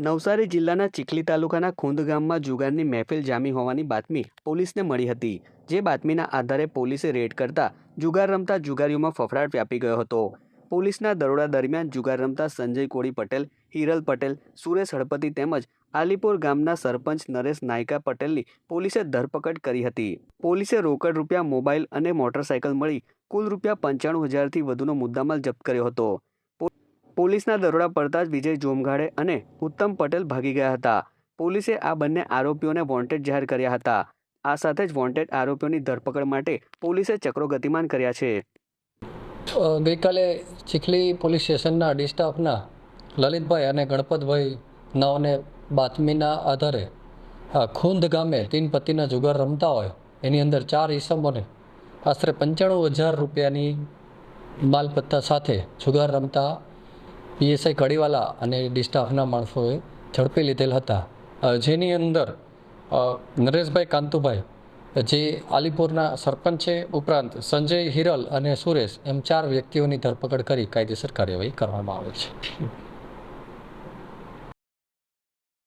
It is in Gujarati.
નવસારી જિલ્લાના ચીખલી તાલુકાના ખુંદ ગામમાં જુગારની મહેફિલ જામી હોવાની બાતમી પોલીસને મળી હતી. જે બાતમીના આધારે પોલીસે રેડ કરતા જુગાર રમતા જુગારીઓમાં ફફડાટ વ્યાપી ગયો હતો. પોલીસના દરોડા દરમિયાન જુગાર રમતા સંજય કોળી પટેલ, હિરલ પટેલ, સુરેશ હળપતિ તેમજ આલીપુર ગામના સરપંચ નરેશ નાયકા પટેલની પોલીસે ધરપકડ કરી હતી. પોલીસે રોકડ રૂપિયા, મોબાઈલ અને મોટરસાયકલ મળી કુલ રૂપિયા પંચાણું હજારથી વધુનો મુદ્દામાલ જપ્ત કર્યો હતો. પોલીસના દરોડા પડતા જ વિજય જોમગાડે અને ઉત્તમ પટેલ ભાગી ગયા હતા. પોલીસે આ બંને આરોપીઓને વોન્ટેડ જાહેર કર્યા હતા. આ સાથે જ વોન્ટેડ આરોપીઓની ધરપકડ માટે પોલીસે ચક્રો ગતિમાન કર્યા છે. ગઈકાલે ચીખલી પોલીસ સ્ટેશનના ડિસ્ટાફના લલિતભાઈ અને ગણપતભાઈ નાઓને બાતમીના આધારે ખુંદ ગામે તીન પતિના જુગાર રમતા હોય, એની અંદર ચાર ઈસમોને આશરે પંચાણું હજાર રૂપિયાની માલપત્તા સાથે જુગાર રમતા પીએસઆઈ કડીવાલા અને ડિસ્ટાફના માણસોએ ઝડપી લીધેલ હતા. જેની અંદર નરેશભાઈ કાંતુભાઈ, જે આલીપુરના સરપંચ છે, ઉપરાંત સંજય હિરલ અને સુરેશ, એમ ચાર વ્યક્તિઓની ધરપકડ કરી કાયદેસર કાર્યવાહી કરવામાં આવે છે.